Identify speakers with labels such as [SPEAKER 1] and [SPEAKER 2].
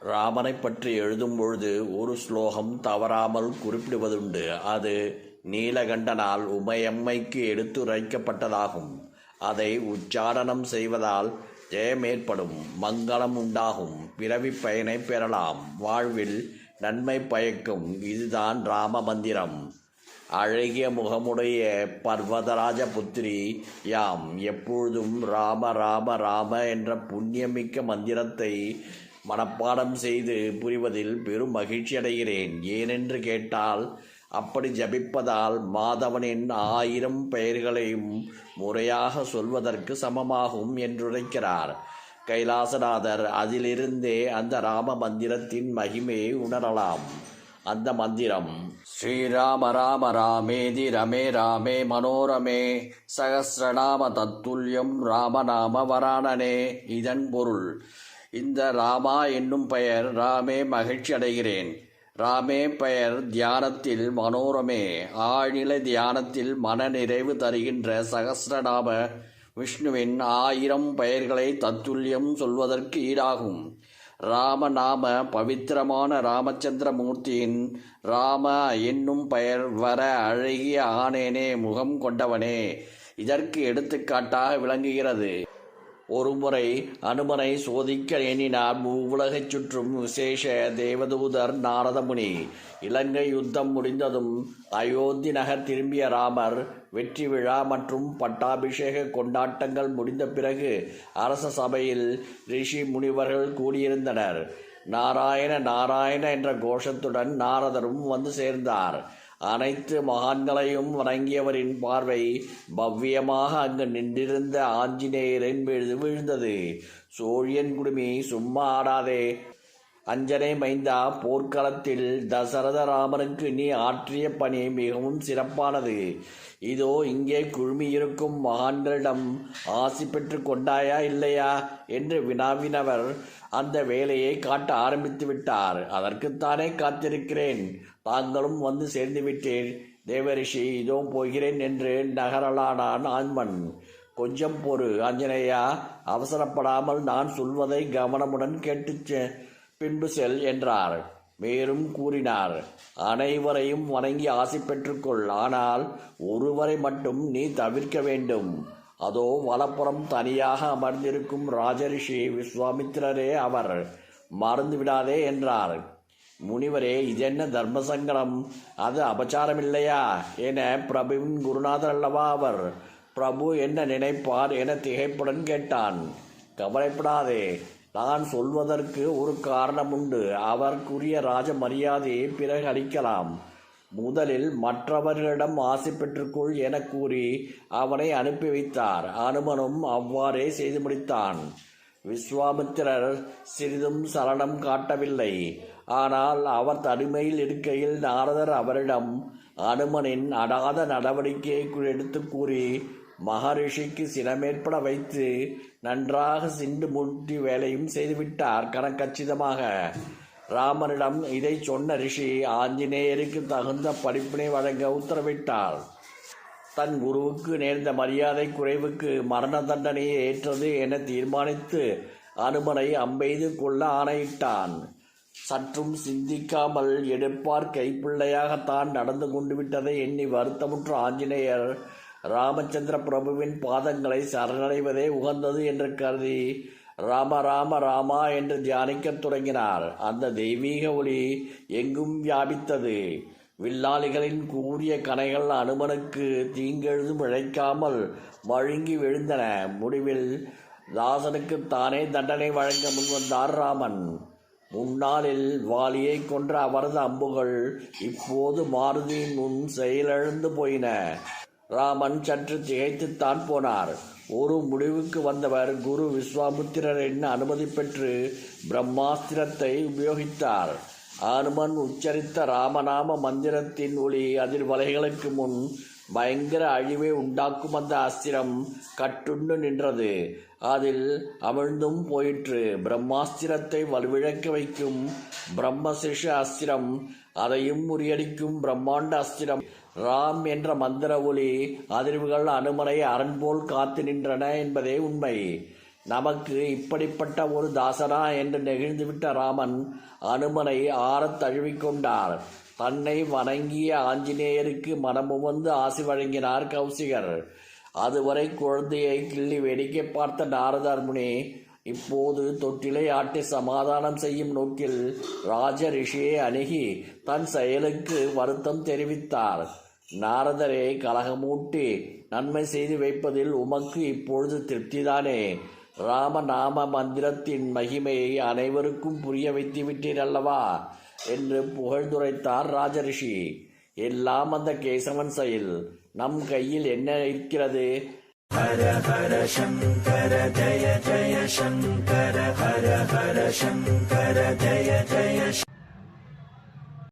[SPEAKER 1] ராமனை பற்றி எழுதும் பொழுது ஒரு ஸ்லோகம் தவறாமல் குறிப்பிடுவதுண்டு. அது நீலகண்டனால் உமையம்மைக்கு எடுத்துரைக்கப்பட்டதாகும். அதை உச்சாரணம் செய்வதால் ஜெயம் ஏற்படும் மங்களம் உண்டாகும். பிறவி பயனை பெறலாம். வாழ்வில் நன்மை பயக்கும். இதுதான் ராம மந்திரம். அழகிய முகமுடைய பர்வதராஜ புத்திரி யாம் எப்பொழுதும் ராம ராம ராம என்ற புண்ணியமிக்க மந்திரத்தை மனப்பாடம் செய்து புரிவதில் பெரும் மகிழ்ச்சி அடைகிறேன். ஏனென்று கேட்டால் அப்படி ஜபிப்பதால் மாதவனின் ஆயிரம் பெயர்களையும் முறையாக சொல்வதற்கு சமமாகும் என்றுரைக்கிறார் கைலாசநாதர் அதிலிருந்தே அந்த ராம மந்திரத்தின் மகிமையை உணரலாம். அந்த மந்திரம். ஸ்ரீராம ராம ராமேதி ரமே ராமே மனோரமே சகசிரநாம தத்துல்யம் ராமநாம வராணனே இதன் பொருள். இந்த ராமா என்னும் பெயர் ராமே மகிழ்ச்சி அடைகிறேன். ராமே பெயர் தியானத்தில் மனோரமே ஆழ்நிலை தியானத்தில் மன நிறைவு தருகின்ற சகசிரநாம விஷ்ணுவின் ஆயிரம் பெயர்களை தத்துல்யம் சொல்வதற்கு ஈடாகும். ராமநாம பவித்திரமான ராமச்சந்திர மூர்த்தியின் ராம என்னும் பெயர் வர அழகிய ஆனேனே முகம் கொண்டவனே. இதற்கு எடுத்துக்காட்டாக விளங்குகிறது. ஒருமுறை அனுமனை சோதிக்க எண்ணினார் மூவுலகைச் சுற்றும் விசேஷ தேவதூதர் நாரதமுனி. இலங்கை யுத்தம் முடிந்ததும் அயோத்தி நகர் திரும்பிய ராமர் வெற்றி விழா மற்றும் பட்டாபிஷேக கொண்டாட்டங்கள் முடிந்த பிறகு அரச சபையில் ரிஷி முனிவர்கள் கூடியிருந்தனர். நாராயண நாராயண என்ற கோஷத்துடன் நாரதரும் வந்து சேர்ந்தார். அனைத்து மகான்களையும் வணங்கியவரின் பார்வை பவ்யமாக அங்கு நின்றிருந்த ஆஞ்சநேயரின் விழுந்து விழுந்தது. சோழியன் குடுமி சும்மா ஆடாதே அஞ்சனை மைந்தா போர்க்களத்தில் தசரத ராமனுக்கு நீ ஆற்றிய பணி மிகவும் சிறப்பானது. இதோ இங்கே குழுமியிருக்கும் மகான்களிடம் ஆசி பெற்று கொண்டாயா இல்லையா? என்று வினாவினவர் அந்த வேலையை காட்ட ஆரம்பித்து விட்டார். அதற்குத்தானே காத்திருக்கிறேன். தாங்களும் வந்து சேர்ந்து விட்டேன் தேவரிஷி இதோ போகிறேன் என்று நகரலானான் ஆண்மன். கொஞ்சம் பொறு ஆஞ்சநேயா. அவசரப்படாமல் நான் சொல்வதை கவனமுடன் கேட்டு பின்பு செல் என்றார். மேலும் கூறினார் அனைவரையும் வணங்கி ஆசை பெற்றுக்கொள். ஆனால் ஒருவரை மட்டும் நீ தவிர்க்க வேண்டும். அதோ வலப்புறம் தனியாக அமர்ந்திருக்கும் ராஜரிஷி விஸ்வாமித்திரரே அவர். மறந்து விடாதே என்றார். முனிவரே இதென்ன தர்ம சங்கடம் அது அபச்சாரமில்லையா? என பிரபுவின் குருநாதர் அல்லவா அவர். பிரபு என்ன நினைப்பார்? என திகைப்புடன் கேட்டான். கவலைப்படாதே. நான் சொல்வதற்கு ஒரு காரணம் உண்டு அவருக்குரிய ராஜ மரியாதையை பிறகு அளிக்கலாம். முதலில் மற்றவர்களிடம் ஆசை பெற்றுக்கொள் என கூறி அவனை அனுப்பி வைத்தார். அனுமனும் அவ்வாறே செய்து முடித்தான். விஸ்வாமித்திரர் சிறிதும் சலனம் காட்டவில்லை. ஆனால் அவர் தனிமையில் இருக்கையில் நாரதர் அவரிடம் அனுமனின் அடாத நடவடிக்கையை எடுத்து கூறி மகரிஷிக்கு சினமேற்பட வைத்து நன்றாக சிண்டு முட்டி வேலையும் செய்துவிட்டார். கணக்கச்சிதமாக ராமனிடம் இதை சொன்ன ரிஷி ஆஞ்சநேயருக்கு தகுந்த படிப்பினை வழங்க உத்தரவிட்டார் தன் குருவுக்கு நேர்ந்த மரியாதை குறைவுக்கு மரண தண்டனையை ஏற்றது என தீர்மானித்து அனுமனை அம்பெய்து கொள்ள ஆணையிட்டான். சற்றும் சிந்திக்காமல் எடுப்பார். கைப்பிள்ளையாக தான் நடந்து கொண்டு விட்டதை எண்ணி வருத்தமுற்ற ஆஞ்சநேயர் ராமச்சந்திர பிரபுவின் பாதங்களை சரணடைவதே உகந்தது என்று கருதி ராம ராம ராமா என்று தியானிக்கத் தொடங்கினார். அந்த தெய்வீக ஒளி எங்கும் வியாபித்தது. வில்லாளிகளின் கூறிய கனைகள் அனுமனுக்கு தீங்கெழுதும் இழைக்காமல் வழுங்கி விழுந்தன. முடிவில் தாசனுக்கு தானே தண்டனை வழங்க முன்வந்தார் ராமன். முன்னாளில் வாலியை கொன்ற அவரது அம்புகள் இப்போது மாருதியின் முன் செயலிழந்து போயின. ராமன் சற்று திகைத்துத்தான் போனார். ஒரு முடிவுக்கு வந்தவர் குரு விஸ்வாமுத்திரரின் அனுமதி பெற்று பிரம்மாஸ்திரத்தை உபயோகித்தார். அனுமன் உச்சரித்த ராமநாம மந்திரத்தின் ஒளி அதிர்வலைகளுக்கு முன் பயங்கர அழிவை உண்டாக்கும் அந்த அஸ்திரம் கட்டுண்டு நின்றது. அதில் அமிழ்ந்தும் போயிற்று. பிரம்மாஸ்திரத்தை வலுவிழக்க வைக்கும் பிரம்மசிஷ அஸ்திரம் அதையும் முறியடிக்கும் பிரம்மாண்ட அஸ்திரம். ராம் என்ற மந்திர ஒளி அதிர்வுகள் அனுமனை அரண்போல் காத்து நின்றன என்பதே உண்மை. நமக்கு இப்படிப்பட்ட ஒரு தாசனா என்று நெகிழ்ந்துவிட்ட ராமன் அனுமனை ஆறத் தழுவிக்கொண்டார் தன்னை வணங்கிய ஆஞ்சநேயருக்கு மனமுவந்து ஆசி வழங்கினார் கௌசிகர். அதுவரை குழந்தையை கிள்ளி வேடிக்கை பார்த்த நாரதார் முனி இப்போது தொட்டிலை ஆட்டி சமாதானம் செய்யும் நோக்கில் ராஜ ரிஷியை அணுகி தன் செயலுக்கு வருத்தம் தெரிவித்தார். நாரதரை கலகமூட்டி நன்மை செய்து வைப்பதில் உமக்கு இப்பொழுது திருப்திதானே? ராமநாம மந்திரத்தின் மகிமையை அனைவருக்கும் புரிய வைத்து விட்டீர் அல்லவா? என்று புகழ்ந்துரைத்தார் ராஜரிஷி. எல்லாம் அந்த கேசவன் செயல். நம் கையில் என்ன இருக்கிறது?
[SPEAKER 2] ஹர ஹர சங்கர ஜய
[SPEAKER 1] ஜய சங்கர
[SPEAKER 2] ஹர ஹர சங்கர ஜய ஜய